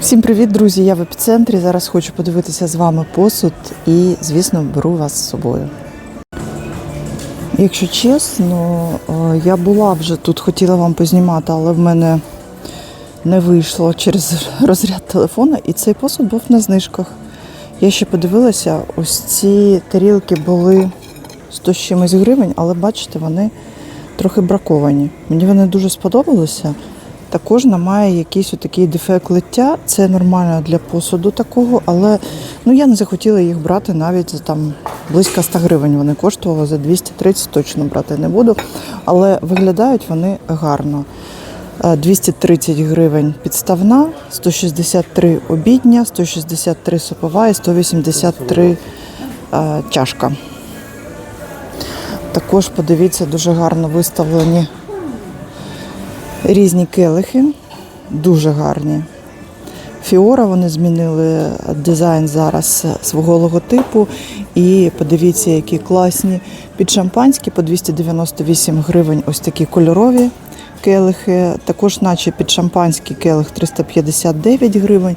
Всім привіт, друзі! Я в епіцентрі. Зараз хочу подивитися з вами посуд і, звісно, беру вас з собою. Якщо чесно, е, я була вже тут, хотіла вам познімати, але в мене не вийшло через розряд телефона, і цей посуд був на знижках. Я ще подивилася, ось ці тарілки були 100 з чимось гривень, але бачите, вони трохи браковані. Мені вони дуже сподобалися. Та кожна має якийсь отакий дефект лиття. Це нормально для посуду такого, але ну, я не захотіла їх брати навіть за там близько 100 гривень. Вони коштували за 230 точно брати не буду. Але виглядають вони гарно. Е, 230 гривень підставна, 163 обідня, 163 супова і 183 е, чашка. Також подивіться, дуже гарно виставлені різні келихи, дуже гарні. Фіора вони змінили дизайн зараз свого логотипу. І подивіться, які класні під шампанські по 298 гривень. Ось такі кольорові келихи. Також, наче під шампанський келих 359 гривень.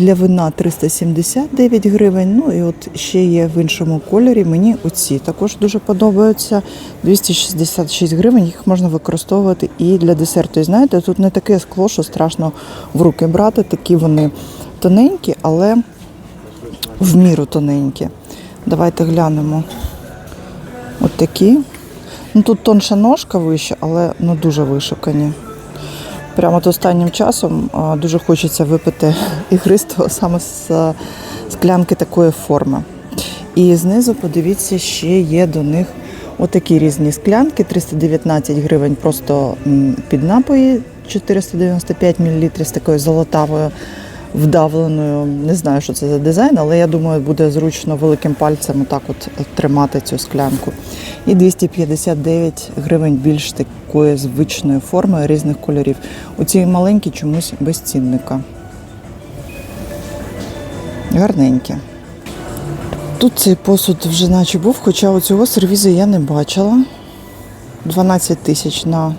Для вина 379 гривень. Ну і от ще є в іншому кольорі. Мені оці також дуже подобаються. 266 гривень. Їх можна використовувати і для десерту. І знаєте, тут не таке скло, що страшно в руки брати. Такі вони тоненькі, але в міру тоненькі. Давайте глянемо. От такі. Ну, тут тонша ножка вища, але ну, дуже вишукані. Прямо от останнім часом дуже хочеться випити ігристого саме з склянки такої форми. І знизу, подивіться, ще є до них отакі різні склянки. 319 гривень просто під напої, 495 мл з такою золотавою вдавленою. Не знаю, що це за дизайн, але я думаю, буде зручно великим пальцем отак от тримати цю склянку. І 259 гривень більш такої звичної форми різних кольорів. У цій маленькій чомусь без цінника. Гарненькі. Тут цей посуд вже наче був, хоча оцього сервізу я не бачила. 12 тисяч на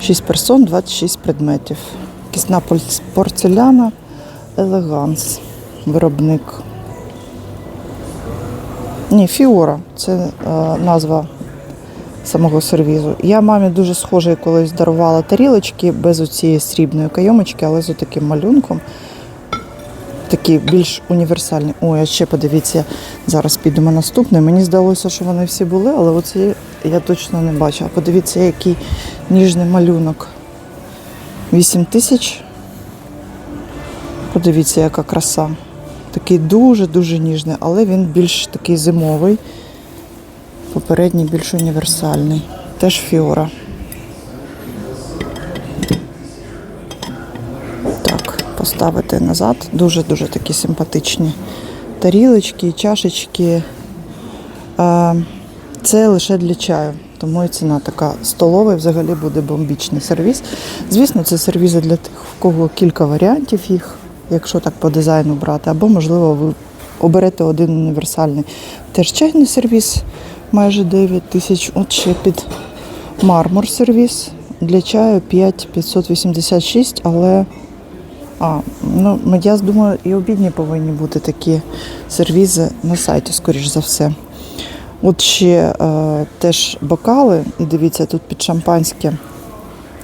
6 персон, 26 предметів. Кисна порцеляна, елеганс, виробник. Ні, Фіора це е, назва самого сервізу. Я мамі дуже схожий колись дарувала тарілочки без оцієї срібної кайомочки, але з таким малюнком. Такі більш універсальні. Ой, а ще подивіться, зараз підемо наступний. Мені здалося, що вони всі були, але оці я точно не бачила. Подивіться, який ніжний малюнок. 8 тисяч. Подивіться, яка краса. Такий дуже-дуже ніжний, але він більш такий зимовий. Попередній більш універсальний. Теж фіора. Так, поставити назад. Дуже-дуже такі симпатичні тарілочки, чашечки. Це лише для чаю. Тому і ціна така столова, і взагалі буде бомбічний сервіс. Звісно, це сервізи для тих, в кого кілька варіантів їх, якщо так по дизайну брати, або, можливо, ви оберете один універсальний. Теж чайний сервіс майже 9 тисяч. От ще під мармур сервіс для чаю 5,586, але а, ну, я думаю, і обідні повинні бути такі сервізи на сайті, скоріш за все. От ще е, теж бокали, і дивіться, тут під шампанське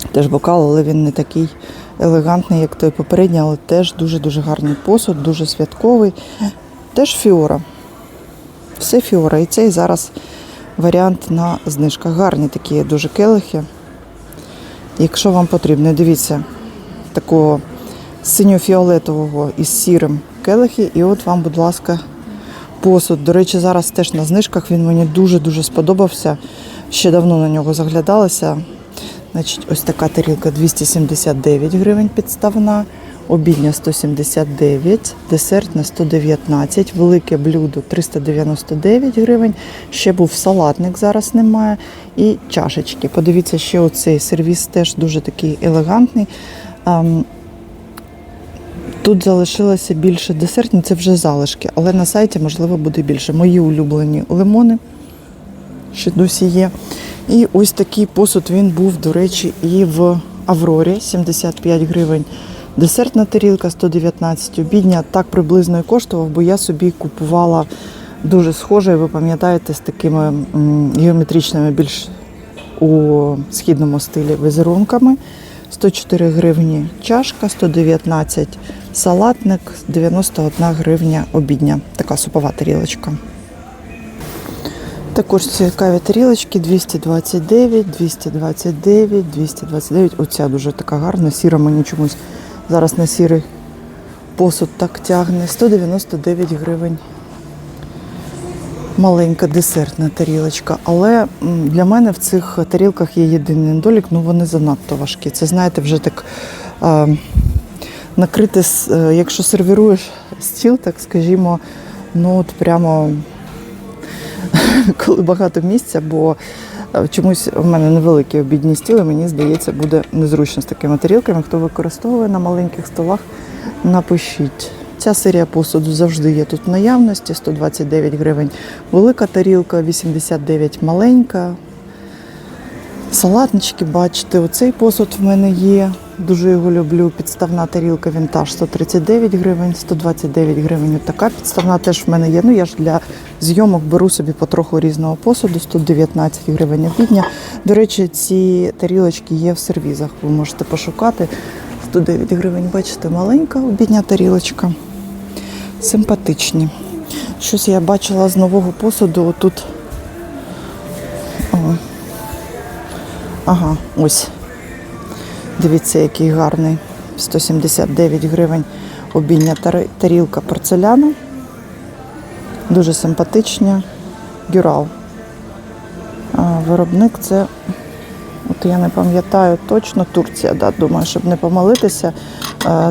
теж бокал, але він не такий елегантний, як той попередній, але теж дуже-дуже гарний посуд, дуже святковий. Теж фіора. Все фіора. І цей зараз варіант на знижках. Гарні такі дуже келихи. Якщо вам потрібно, дивіться, такого синьо-фіолетового із сірим келихи. І от вам, будь ласка, посуд. До речі, зараз теж на знижках він мені дуже-дуже сподобався. Ще давно на нього заглядалася. Значить, ось така тарілка 279 гривень підставна, обідня 179, десертна 119, велике блюдо 399 гривень. Ще був салатник, зараз немає. І чашечки. Подивіться, ще оцей сервіс теж дуже такий елегантний. Тут залишилося більше десертні, це вже залишки, але на сайті, можливо, буде більше. Мої улюблені лимони, що досі є. І ось такий посуд він був, до речі, і в Аврорі 75 гривень Десертна тарілка 119, обідня так приблизно і коштував, бо я собі купувала дуже схоже, ви пам'ятаєте, з такими геометричними більш у східному стилі візерунками. 104 гривні чашка, 119 салатник, 91 гривня обідня. Така супова тарілочка. Також цікаві тарілочки 229, 229, 229. Оця дуже така гарна, сіра мені чомусь зараз на сірий посуд так тягне. 199 гривень. Маленька десертна тарілочка. Але для мене в цих тарілках є єдиний недолік, ну вони занадто важкі. Це знаєте, вже так е, накрити, е, якщо сервіруєш стіл, так скажімо, ну от прямо коли багато місця, бо е, чомусь в мене невеликі обідні стіли, мені здається, буде незручно з такими тарілками. Хто використовує на маленьких столах, напишіть. Ця серія посуду завжди є тут в наявності, 129 гривень. Велика тарілка, 89 маленька. Салатнички, бачите, оцей посуд в мене є. Дуже його люблю. Підставна тарілка вінтаж 139 гривень, 129 гривень. Така підставна теж в мене є. Ну я ж для зйомок беру собі потроху різного посуду, 119 гривень обідня. До речі, ці тарілочки є в сервізах. Ви можете пошукати. 109 гривень, бачите, маленька обідня тарілочка. Симпатичні. Щось я бачила з нового посуду. Отут. О. Ага, ось. Дивіться, який гарний. 179 гривень обідня тарілка порцеляну. Дуже симпатична. Гюрал. Виробник це, от я не пам'ятаю точно, Турція, да, думаю, щоб не помилитися.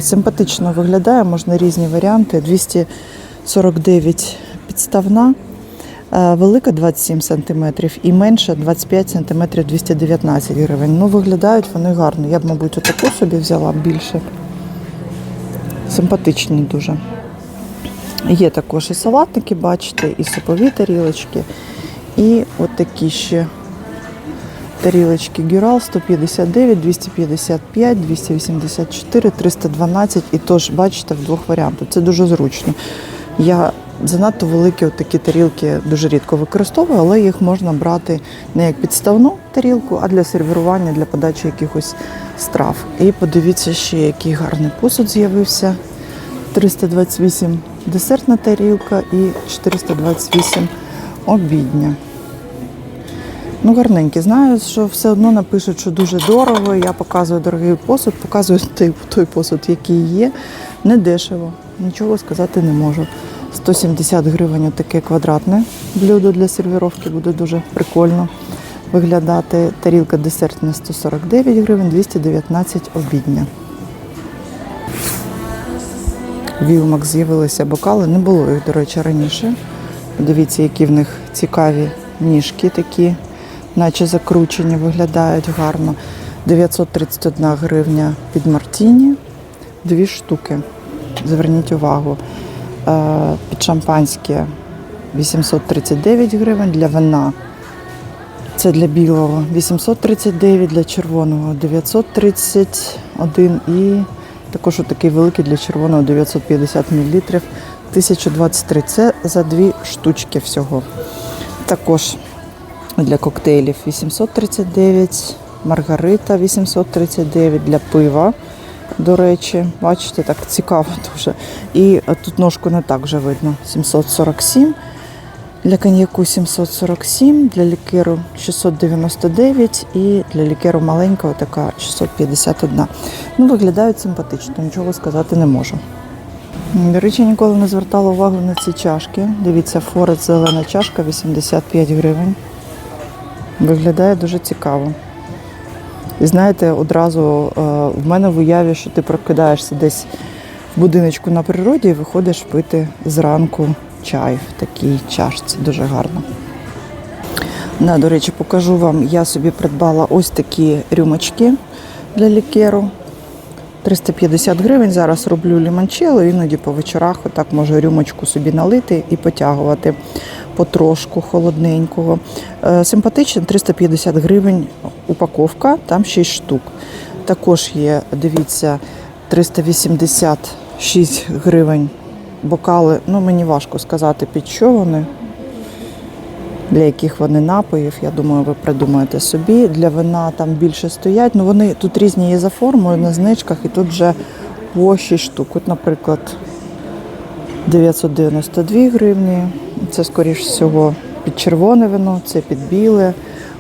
Симпатично виглядає, можна різні варіанти. 249 підставна. Е, Велика 27 см і менша 25 см 219 гривень. Ну, виглядають вони гарно. Я б, мабуть, отаку собі взяла більше. Симпатичні дуже. Є також і салатники, бачите, і супові тарілочки, і от ще тарілочки Гюрал 159, 255, 284, 312 і тож, бачите, в двох варіантах. Це дуже зручно. Я занадто великі такі тарілки дуже рідко використовую, але їх можна брати не як підставну тарілку, а для сервірування, для подачі якихось страв. І подивіться ще, який гарний посуд з'явився. 328 десертна тарілка і 428 обідня. Ну, гарненькі. Знаю, що все одно напишуть, що дуже дорого. Я показую дорогий посуд, показую той, той посуд, який є. Не дешево. Нічого сказати не можу. 170 гривень таке квадратне блюдо для сервіровки буде дуже прикольно виглядати. Тарілка десертна 149 гривень, 219 обідня. Вілмак з'явилися бокали, не було їх, до речі, раніше. Дивіться, які в них цікаві ніжки такі, наче закручені, виглядають гарно. 931 гривня під Мартіні, дві штуки. Зверніть увагу. Е, Під шампанське 839 гривень для вина. Це для білого 839, для червоного 931 і також такий великий для червоного 950 мл 1023. Це за дві штучки всього. Також для коктейлів 839, маргарита 839 для пива. До речі, бачите, так цікаво дуже. І е, тут ножку не так вже видно. 747. Для коньяку 747, для лікеру 699 і для лікеру маленького така 651. Ну, виглядають симпатично, нічого сказати не можу. До речі, ніколи не звертала увагу на ці чашки. Дивіться, форест зелена чашка 85 гривень. Виглядає дуже цікаво. І знаєте, одразу е, в мене в уяві, що ти прокидаєшся десь в будиночку на природі і виходиш пити зранку чай в такій чашці. Дуже гарно. Да, до речі, покажу вам, я собі придбала ось такі рюмочки для лікеру. 350 гривень. Зараз роблю лімончелло, іноді по вечорах отак можу рюмочку собі налити і потягувати потрошку холодненького. Е, Симпатично, 350 гривень упаковка, там 6 штук. Також є, дивіться, 386 гривень. Бокали, ну мені важко сказати, під що вони, для яких вони напоїв. Я думаю, ви придумаєте собі. Для вина там більше стоять. Ну вони тут різні є за формою на знижках, і тут вже 6 штук. От, наприклад, 992 гривні. Це, скоріш всього, під червоне вино, це під біле.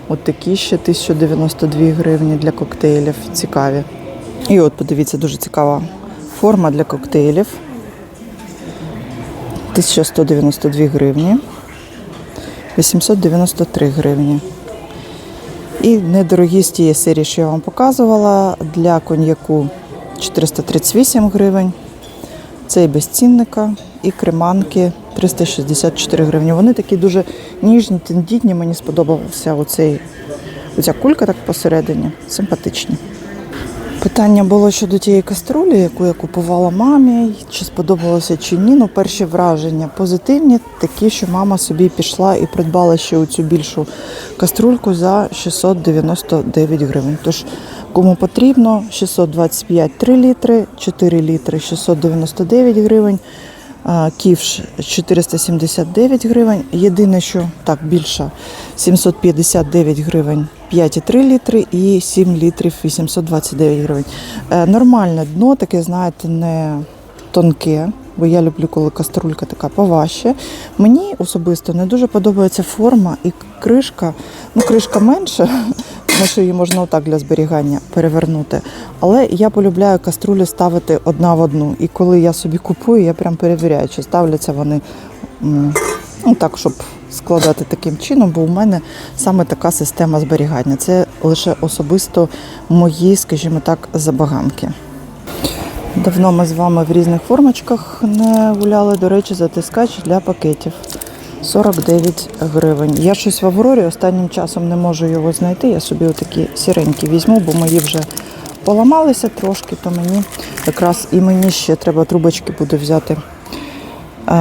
От такі ще 1092 гривні для коктейлів. Цікаві. І от, подивіться, дуже цікава форма для коктейлів. 1192 гривні. 893 гривні. І недорогі з тієї серії, що я вам показувала, для коньяку 438 гривень. Це і без цінника, і креманки 364 гривні. Вони такі дуже ніжні, тендітні. Мені сподобався оцей, оця кулька так посередині. Симпатичні. Питання було щодо тієї каструлі, яку я купувала мамі, чи сподобалося чи ні. Ну, перші враження позитивні, такі, що мама собі пішла і придбала ще оцю більшу каструльку за 699 гривень. Тож, кому потрібно, 625 3 літри, 4 літри 699 гривень. Ківш 479 гривень. Єдине, що так більше 759 гривень 5,3 літри і 7 літрів 829 гривень. Е, Нормальне дно, таке, знаєте, не тонке, бо я люблю, коли каструлька така поважче. Мені особисто не дуже подобається форма і кришка. Ну, кришка менша, тому що її можна отак для зберігання перевернути. Але я полюбляю каструлі ставити одна в одну. І коли я собі купую, я прям перевіряю, чи ставляться вони ну, так, щоб складати таким чином, бо у мене саме така система зберігання. Це лише особисто мої, скажімо так, забаганки. Давно ми з вами в різних формочках не гуляли. До речі, затискач для пакетів. 49 гривень. Я щось в Аврорі останнім часом не можу його знайти. Я собі отакі сіренькі візьму, бо мої вже поламалися трошки, то мені якраз і мені ще треба трубочки буде взяти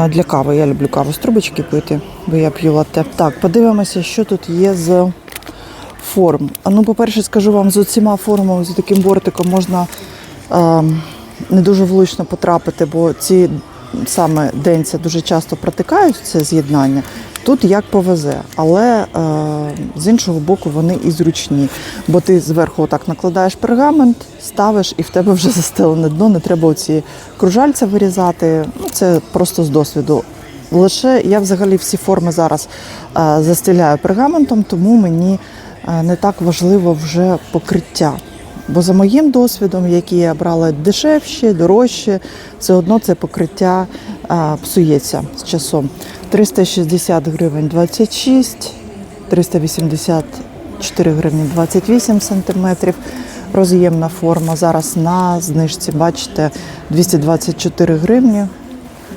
для кави. Я люблю каву з трубочки пити, бо я п'ю латте. Так, подивимося, що тут є з форм. Ну, по-перше, скажу вам, з оціма формами, з таким бортиком можна е, не дуже влучно потрапити, бо ці саме денця дуже часто протикають це з'єднання. Тут як повезе, але е, з іншого боку вони і зручні. Бо ти зверху отак накладаєш пергамент, ставиш і в тебе вже застелене дно, не треба оці кружальця вирізати. Ну, це просто з досвіду. Лише я взагалі всі форми зараз е, застеляю пергаментом, тому мені е, не так важливо вже покриття. Бо за моїм досвідом, які я брала дешевші, дорожче, все одно це покриття а, псується з часом. 360 гривень 26, 384 гривні 28 сантиметрів. Роз'ємна форма. Зараз на знижці, бачите, 224 гривні.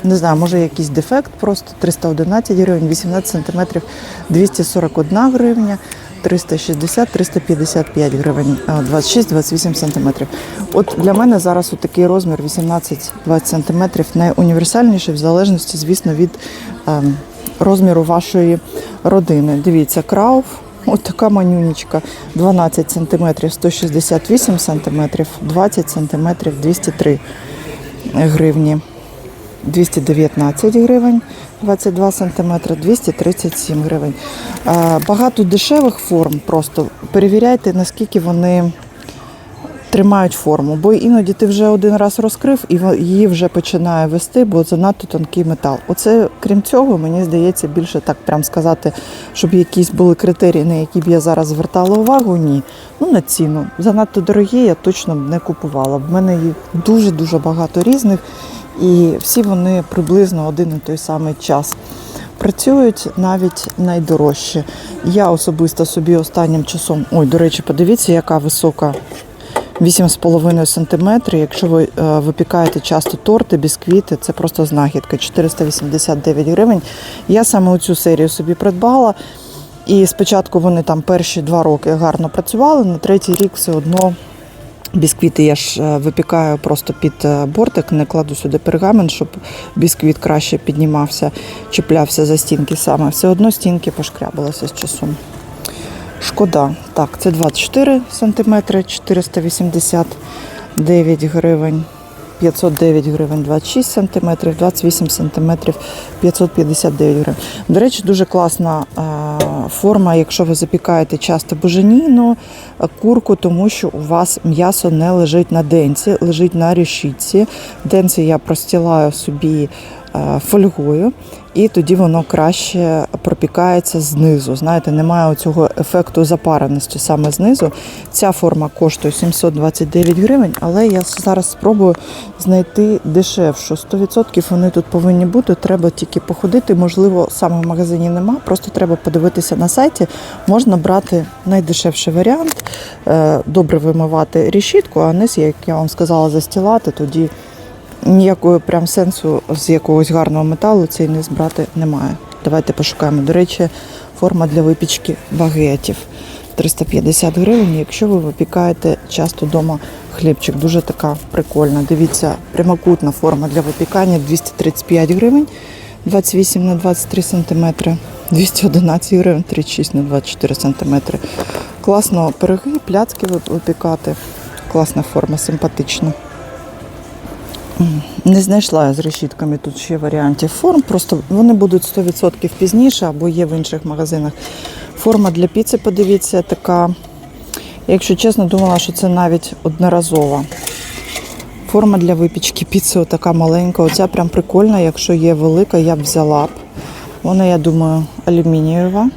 Не знаю, може якийсь дефект, просто 311 гривень, 18 сантиметрів, 241 гривня, 360, 355 гривень, 26-28 сантиметрів. От для мене зараз такий розмір 18-20 сантиметрів найуніверсальніший в залежності, звісно, від ем, розміру вашої родини. Дивіться, крауф. От така манюнічка 12 сантиметрів 168 сантиметрів, 20 сантиметрів 203 гривні. 219 гривень, 22 сантиметри, 237 гривень. Багато дешевих форм просто перевіряйте, наскільки вони тримають форму. Бо іноді ти вже один раз розкрив і її вже починає вести, бо занадто тонкий метал. Оце, крім цього, мені здається, більше так прям сказати, щоб якісь були критерії, на які б я зараз звертала увагу. Ні. Ну на ціну. Занадто дорогі я точно б не купувала. В мене їх дуже-дуже багато різних, і всі вони приблизно один і той самий час. Працюють навіть найдорожче. Я особисто собі останнім часом. Ой, до речі, подивіться, яка висока 8,5 см. Якщо ви е, випікаєте часто торти, бісквіти, це просто знахідка. 489 гривень. Я саме цю серію собі придбала. І спочатку вони там перші два роки гарно працювали, на третій рік все одно. Бісквіти я ж е, випікаю просто під е, бортик, не кладу сюди пергамент, щоб бісквіт краще піднімався, чіплявся за стінки саме. Все одно стінки пошкрябалися з часом. Шкода. Так, це 24 см, 489 гривень. 509 гривень 26 см, 28 см 559 гривень. До речі, дуже класна е, форма, якщо ви запікаєте часто буженіну, е, курку, тому що у вас м'ясо не лежить на денці, лежить на решітці. Денці я простілаю собі фольгою, і тоді воно краще пропікається знизу. Знаєте, немає цього ефекту запареності саме знизу. Ця форма коштує 729 гривень, але я зараз спробую знайти дешевшу. 100% вони тут повинні бути. Треба тільки походити. Можливо, саме в магазині нема. Просто треба подивитися на сайті. Можна брати найдешевший варіант, е, добре вимивати решітку, а низ, як я вам сказала, застілати тоді. Ніякого прям сенсу з якогось гарного металу цей низ брати немає. Давайте пошукаємо. До речі, форма для випічки багетів 350 гривень. Якщо ви випікаєте часто вдома хлібчик, дуже така прикольна. Дивіться, прямокутна форма для випікання 235 гривень, 28 на 23 сантиметри, 211 гривень, 36 на 24 сантиметри. Класно пироги, пляцки випікати. Класна форма, симпатична. Не знайшла я з решітками тут ще варіантів форм. Просто вони будуть 100% пізніше або є в інших магазинах. Форма для піци, подивіться, така. Якщо чесно, думала, що це навіть одноразова. Форма для випічки піци така маленька. Оця прям прикольна. Якщо є велика, я б взяла б. Вона, я думаю, алюмінієва.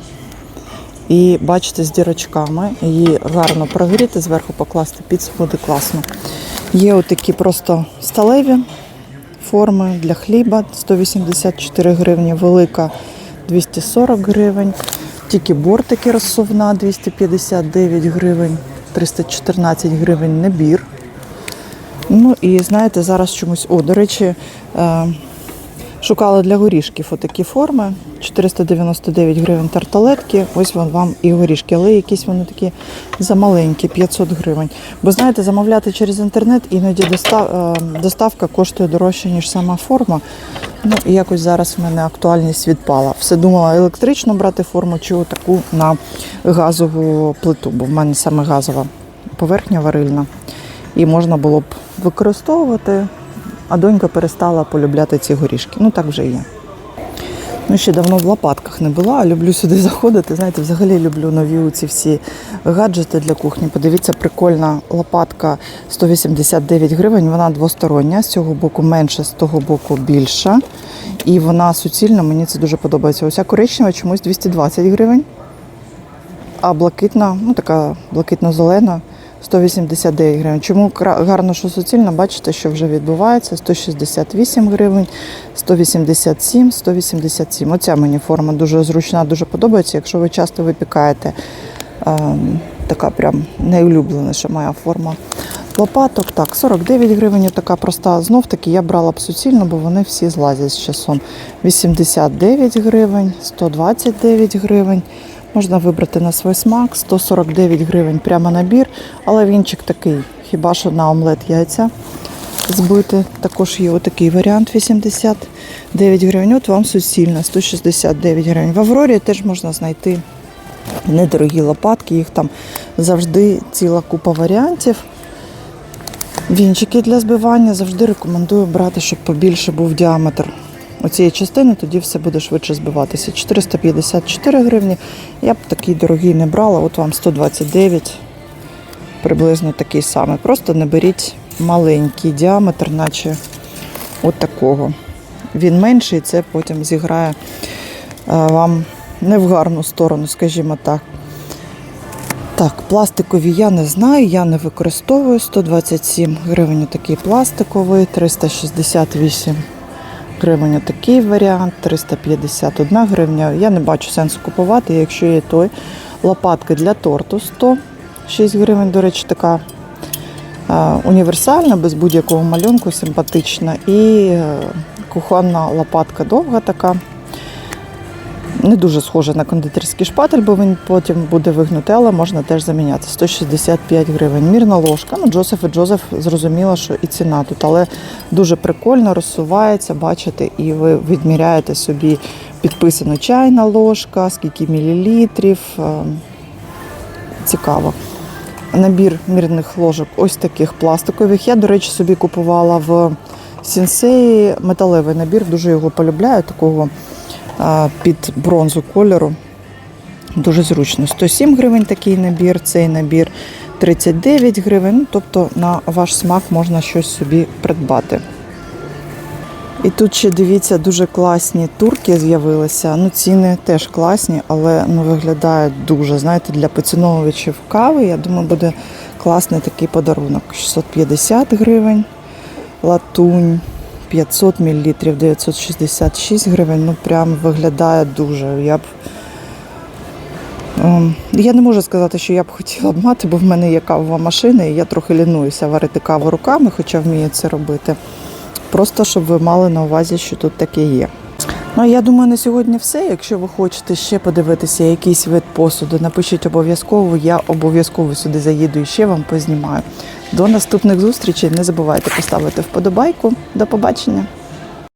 І бачите, з дірочками. Її гарно прогріти, зверху покласти піцу буде класно. Є отакі просто сталеві форми для хліба 184 гривні, велика 240 гривень. Тільки бортики розсувна 259 гривень, 314 гривень набір. Ну і знаєте, зараз чомусь. О, до речі, е, шукала для горішків отакі форми. 499 гривень тарталетки. Ось вон вам і горішки, але якісь вони такі замаленькі, 500 гривень. Бо знаєте, замовляти через інтернет іноді е, доставка коштує дорожче, ніж сама форма. Ну і якось зараз в мене актуальність відпала. Все думала електрично брати форму чи таку на газову плиту, бо в мене саме газова поверхня варильна. І можна було б використовувати, а донька перестала полюбляти ці горішки. Ну так вже є. Ну, ще давно в лопатках не була, а люблю сюди заходити. Знаєте, взагалі люблю нові ці всі гаджети для кухні. Подивіться, прикольна лопатка 189 гривень. Вона двостороння, з цього боку менша, з того боку більша. І вона суцільна, мені це дуже подобається. Оця коричнева чомусь 220 гривень. А блакитна, ну така блакитно-зелена, 189 гривень. Чому гарно, що суцільна, бачите, що вже відбувається. 168 гривень, 187, 187. Оця мені форма дуже зручна, дуже подобається. Якщо ви часто випікаєте, ем, така прям найулюбленіша моя форма. Лопаток, так, 49 гривень, така проста. Знов таки я брала б суцільно, бо вони всі злазять з часом. 89 гривень, 129 гривень. Можна вибрати на свій смак, 149 гривень прямо набір, але вінчик такий, хіба що на омлет яйця збити. Також є отакий варіант 89 гривень. От вам суцільна, 169 гривень. В Аврорі теж можна знайти недорогі лопатки, їх там завжди ціла купа варіантів. Вінчики для збивання завжди рекомендую брати, щоб побільше був діаметр оцієї частини, тоді все буде швидше збиватися. 454 гривні. Я б такий дорогий не брала, от вам 129, приблизно такий самий. Просто не беріть маленький діаметр, наче от такого. Він менший, це потім зіграє е, вам не в гарну сторону, скажімо так. Так, пластикові я не знаю, я не використовую. 127 гривень такий пластиковий, 368 гривень такий варіант, 351 гривня. Я не бачу сенсу купувати, якщо є той. Лопатка для торту 106 гривень, до речі, така універсальна, без будь-якого малюнку, симпатична. І е, кухонна лопатка довга така. Не дуже схожа на кондитерський шпатель, бо він потім буде вигнути, але можна теж заміняти. 165 гривень. Мірна ложка. Ну, Джозеф і Джозеф зрозуміло, що і ціна тут, але дуже прикольно розсувається, бачите, і ви відміряєте собі підписано чайна ложка, скільки мілілітрів. Е, Цікаво. набір мірних ложок, ось таких пластикових. Я, до речі, собі купувала в Сінсеї металевий набір, дуже його полюбляю, такого під бронзу кольору. Дуже зручно. 107 гривень такий набір, цей набір 39 гривень. Ну, тобто на ваш смак можна щось собі придбати. І тут ще дивіться, дуже класні турки з'явилися. Ну, ціни теж класні, але ну, виглядають дуже. Знаєте, для поціновувачів кави, я думаю, буде класний такий подарунок. 650 гривень, латунь 500 мл, 966 гривень. Ну, прям виглядає дуже. Я б Ем, Я не можу сказати, що я б хотіла б мати, бо в мене є кавова машина, і я трохи лінуюся варити каву руками, хоча вмію це робити. Просто щоб ви мали на увазі, що тут таке є. Ну, я думаю, на сьогодні все. Якщо ви хочете ще подивитися якийсь вид посуду, напишіть обов'язково, я обов'язково сюди заїду і ще вам познімаю. До наступних зустрічей. Не забувайте поставити вподобайку. До побачення!